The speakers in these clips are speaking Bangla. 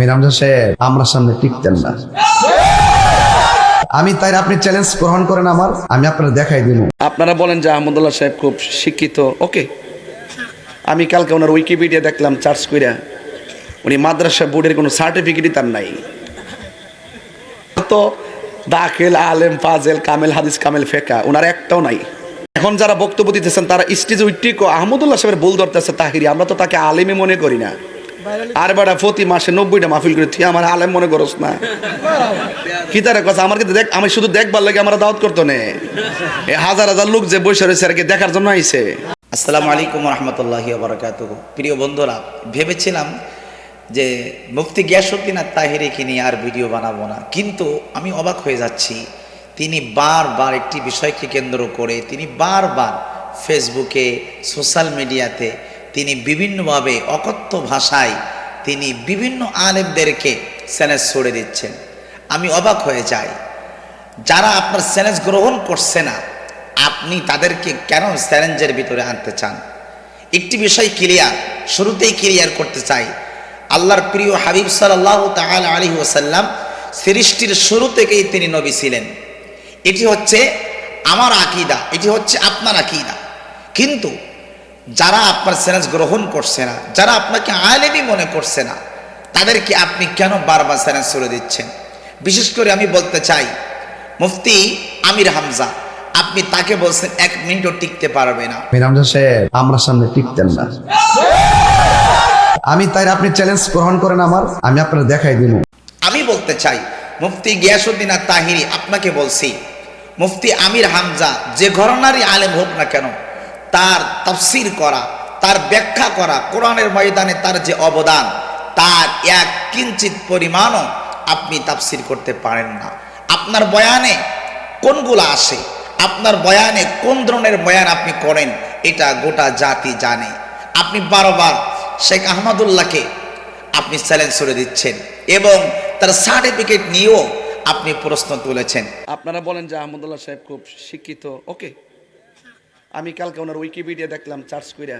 মিরামজা সাহেব, আমরা সামনে টিকতেন না। আমি তাই আপনি চ্যালেঞ্জ গ্রহণ করেন আমার, আমি আপনার দেখাই দিব আপনারা বলেন যে আহমদুল্লাহ সাহেব খুব শিক্ষিত। ওকে। আমি কালকে ওনার উইকিপিডিয়া দেখলাম চার্জ কইরা। উনি মাদ্রাসা বোর্ডের কোনো সার্টিফিকেটই তার নাই। তো দাখিল, আলেম, ফাজেল, কামেল, হাদিস, কামেল, ফেকা, ওনার একটাও নাই। এখন যারা বক্তব্য দিতেছেন, তারা স্টেজ উইটিকো আহমদুল্লাহ সাহেবের ভুল ধরতেছে, তাহিরি। আমরা তো তাকে আলেমই মনে করি না। আর বেটা প্রতি মাসে নব্বইটা মাহফিল করে তুই আমার আলেম মনে করস না। কি তার কথা আমার কিন্তু দেখ আমি শুধু দেখবার লাগে আমার দাওয়াত করতো নে। এ হাজার হাজার লোক যে বসে রয়েছে আর কি দেখার জন্য আইছে। আসসালামু আলাইকুম রহমতুল্লাহ বরকাত প্রিয় বন্ধুরা ভেবেছিলাম যে মুফতি গিয়াসুদ্দিন আর তাহিরিকে নিয়ে আর ভিডিও বানাবো না। কিন্তু আমি অবাক হয়ে যাচ্ছি তিনি বারবার একটি বিষয়কে কেন্দ্র করে তিনি বারবার ফেসবুকে সোশ্যাল মিডিয়াতে তিনি বিভিন্নভাবে অকথ্য ভাষায় তিনি বিভিন্ন আলেমদেরকে চ্যালেঞ্জ ছড়ে দিচ্ছেন। আমি অবাক হয়ে যাই। যারা আপনার চ্যালেঞ্জ গ্রহণ করছে না, আপনি তাদেরকে কেন চ্যালেঞ্জের ভিতরে আনতে চান? একটি বিষয় ক্লিয়ার শুরুতেই ক্লিয়ার করতে চাই। আল্লাহর প্রিয় হাবিব সাল্লাহ তাল আলী ওসাল্লাম সৃষ্টির শুরু থেকেই তিনি নবী ছিলেন। এটি হচ্ছে আমার আকিদা, এটি হচ্ছে আপনার আকিদা। কিন্তু যারা আপনার চ্যালেঞ্জ গ্রহণ করছে না যারা আপনাকে আলেমই মনে করছে না তাদেরকে আপনি কেন বারবার চ্যালেঞ্জ করে দিচ্ছেন? বিশেষ করে আমি বলতে চাই মুফতি আমির হামজা আপনি তাকে বলছেন এক মিনিটও টিকতে পারবে না। মিরামজা সাহেব আমরা সামনে টিকতেন না। আমি তাই আপনি চ্যালেঞ্জ গ্রহণ করেন আমার আমি আপনার দেখাই দিব। আমি বলতে চাই মুফতি গিয়াসুদ্দিন আর তাহিরি আপনাকে বলছি মুফতি আমির হামজা যে ঘরনারই আলেম হোক না কেন তার তফসির করা, তার ব্যাখ্যা করা, কোরআনের ময়দানে তার যে অবদান, তার এক কিঞ্চিত পরিমাণও আপনি তাফসির করতে পারেন না। আপনার বয়ানে কোনগুলো আসে? আপনার বয়ানে কোন ধরনের বয়ান আপনি করেন? এটা গোটা জাতি জানে। আপনি বারবার শেখ আহমদুল্লাহকে আপনি চ্যালেঞ্জ করে দিচ্ছেন এবং তার সার্টিফিকেট নিয়েও আপনি প্রশ্ন তুলেছেন। আপনারা বলেন যে আহমদুল্লাহ সাহেব খুব শিক্ষিত। ওকে। আমি কালকে ওনার উইকিপিডিয়া দেখলাম চার্জ কইরা।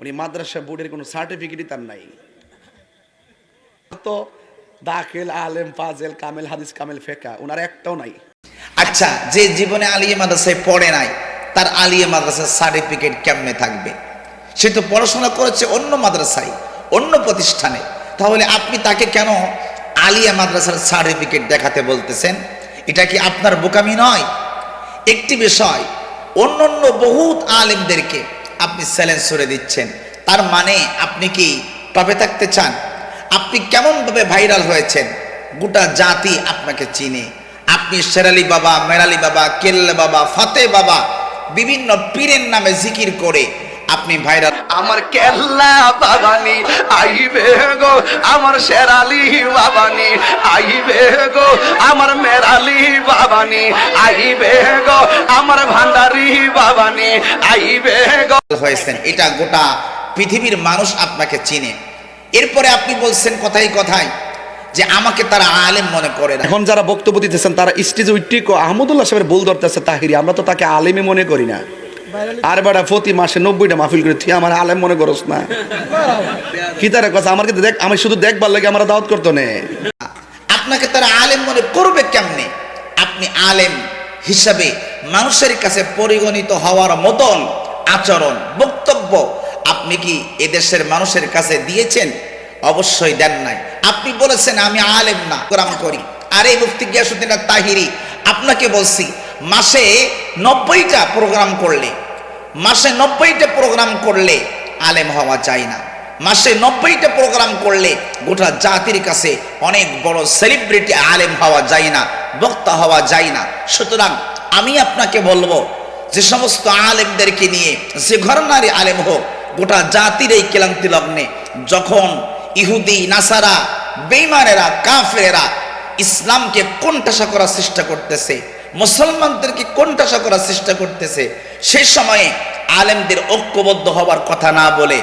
উনি মাদ্রাসা বোর্ডের কোনো সার্টিফিকেটই তার নাই। তো দাখিল, আলেম, ফাজেল, কামেল, হাদিস, কামেল, ফেকা ওনার একটাও নাই। আচ্ছা যে জীবনে আলিয়া মাদ্রাসায় পড়ে নাই, তার আলিয়া মাদ্রাসার সার্টিফিকেট কেমনে থাকবে? সে তো পড়াশোনা করেছে অন্য মাদ্রাসায়, অন্য প্রতিষ্ঠানে। তাহলে আপনি তাকে কেন আলিয়া মাদ্রাসার সার্টিফিকেট দেখাতে বলতেছেন? এটা কি আপনার বোকামি নয়? একটি বিষয় অন্য অন্য বহুত আলেমদেরকে আপনি চ্যালেঞ্জ করে দিচ্ছেন। তার মানে আপনি কি টপে থাকতে চান? আপনি কেমনভাবে ভাইরাল হয়েছেন? গোটা জাতি আপনাকে চিনে। আপনি শেরালি বাবা, মেরালি বাবা, কেল্লে বাবা, ফাতে বাবা, বিভিন্ন পীরের নামে জিকির করে আপনি ভাইরাল আমার কেল্লা বাবানি, আইবে গো আমার শেরালি বাবানি, আইবে গো আমার মেরালি বাবানি, আইবে গো আমার ভান্ডারি বাবানি, আইবে গো। হয়েছেন, এটা গোটা পৃথিবীর মানুষ আপনাকে চিনে। এরপরে আপনি বলছেন কথাই কথায় যে আমাকে তারা আলেম মনে করে না। এখন যারা বক্তব্য দিতেছেন, তারা স্টেজ উইটিকো আহমদুল্লাহ সাহেবের ভুল ধরতেছে তাহিরি, আমরা তো তাকে আলেমে মনে করি না। আর বেটা প্রতি মাসে নব্বইটা মাহফিল করে তুই আমার আলেম মনে করস না। কি তার কথা আমার কিন্তু দেখ আমি শুধু দেখবার লাগে আমার দাওয়াত করতো নে। আপনাকে তারা আলেম মনে করবে কেমনে? আপনি আলেম হিসাবে মানুষের কাছে পরিগণিত হওয়ার মতন আচরণ বক্তব্য আপনি কি এদেশের মানুষের কাছে দিয়েছেন? অবশ্যই দেন নাই। আপনি বলেছেন আমি আলেম না কোরআন করি। আরে মুফতি গিয়াসুদ্দিন তাহিরি আপনাকে বলছি মাসে নব্বইটা প্রোগ্রাম করলে, মাসে নব্বইটা প্রোগ্রাম করলে আলেম হওয়া যায় না। মাসে নব্বইটা প্রোগ্রাম করলে গোটা জাতির কাছে অনেক বড় সেলিব্রিটি আলেম হওয়া যায় না, বক্তা হওয়া যায় না। সুতরাং আমি আপনাকে বলব, যে সমস্ত আলেমদেরকে নিয়ে, যে ঘরনারী আলেম হোক, গোটা জাতির এই ক্লান্তি লগ্নে যখন ইহুদি, নাসারা বেইমানেরা কাফেরেরা ইসলামকে কোণঠাসা করার চেষ্টা করতেছে মুসলমানদেরকে কোণঠাসা করার চেষ্টা করতেছে, সেই সময়ে আলেমদের ঐক্যবদ্ধ হওয়ার কথা না বলে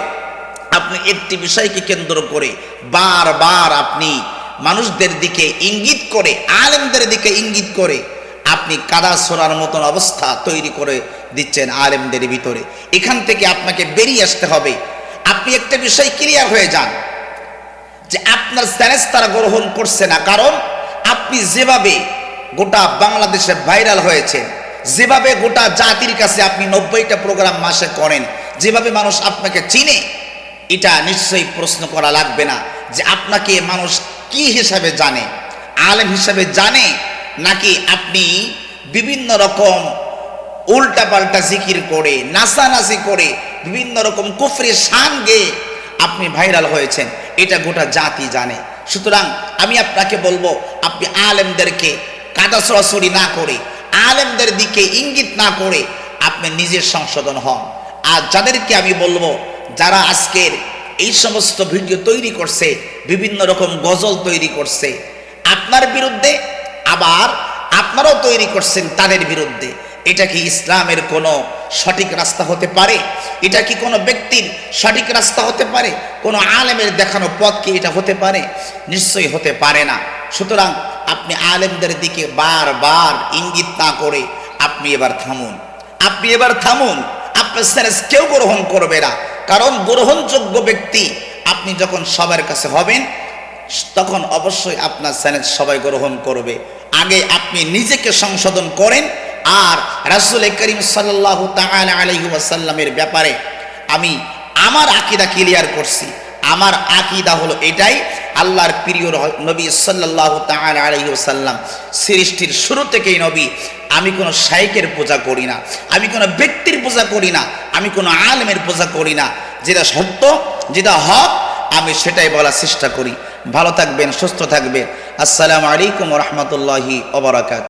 আপনি একটি বিষয়কে কেন্দ্র করে বারবার আপনি মানুষদের দিকে ইঙ্গিত করে, আলেমদের দিকে ইঙ্গিত করে, আপনি কাদা সরার মতন অবস্থা তৈরি করে দিচ্ছেন আলেমদের ভিতরে। এখান থেকে আপনাকে বেরিয়ে আসতে হবে। আপনি একটা বিষয় ক্লিয়ার হয়ে যান যে আপনার চ্যালেঞ্জ তারা গ্রহণ করছে না। কারণ আপনি যেভাবে গোটা বাংলাদেশে ভাইরাল হয়েছে। যেভাবে গোটা জাতির কাছে আপনি নব্বইটা প্রোগ্রাম মাসে করেন, যেভাবে মানুষ আপনাকে চিনে, এটা নিশ্চয়ই প্রশ্ন করা লাগবে না যে আপনাকে মানুষ কি হিসাবে জানে, আলেম হিসাবে জানে, নাকি আপনি বিভিন্ন রকম উল্টা পাল্টা জিকির করে, নাচানাচি করে, বিভিন্ন রকম কুফরি শান গেয়ে আপনি ভাইরাল হয়েছেন, এটা গোটা জাতি জানে। সুতরাং আমি আপনাকে বলব, আপনি আলেমদেরকে কাটা সরাসরি না করে, আলেমদের দিকে ইঙ্গিত না করে আপনি নিজের সংশোধন হন। আর যাদেরকে আমি বলব, যারা আজকের এই সমস্ত ভিডিও তৈরি করছে, বিভিন্ন রকম গজল তৈরি করছে, আপনার বিরুদ্ধে আবার আপনারাও তৈরি করছেন তাদের বিরুদ্ধে। এটা কি ইসলামের কোনো সঠিক রাস্তা হতে পারে? এটা কি কোনো ব্যক্তির সঠিক রাস্তা হতে পারে? কোনো আলেমের দেখানো পথ কি এটা হতে পারে? নিশ্চয়ই হতে পারে না। সুতরাং আপনি আলেমদের দিকে বারবার ইঙ্গিত না করে আপনি এবার থামুন। আপনি এবার থামুন। আপনার স্যারেস কেউ গ্রহণ করবে না। কারণ গ্রহণযোগ্য ব্যক্তি আপনি যখন সবার কাছে হবেন, তখন অবশ্যই আপনার চ্যালেঞ্জ সবাই গ্রহণ করবে। আগে আপনি নিজেকে সংশোধন করেন আর রাসুল করিম সাল্লাহ আলহি ওয়াসাল্লামের ব্যাপারে আমি আমার আকিদা ক্লিয়ার করছি। আমার আকিদা হলো এটাই, আল্লাহর প্রিয় নবী সাল্লাহ তাল আলহি ওসাল্লাম সৃষ্টির শুরু থেকেই নবী, আমি কোনো শাইকের পূজা করি না, আমি কোনো ব্যক্তির পূজা করি না, আমি কোনো আলমের পূজা করি না। যেটা সত্য, যেটা হক, আমি সেটাই বলার চেষ্টা করি। ভালো থাকবেন, সুস্থ থাকবেন। আসসালামু আলাইকুম রহমতুল্লাহি ওবরাকাত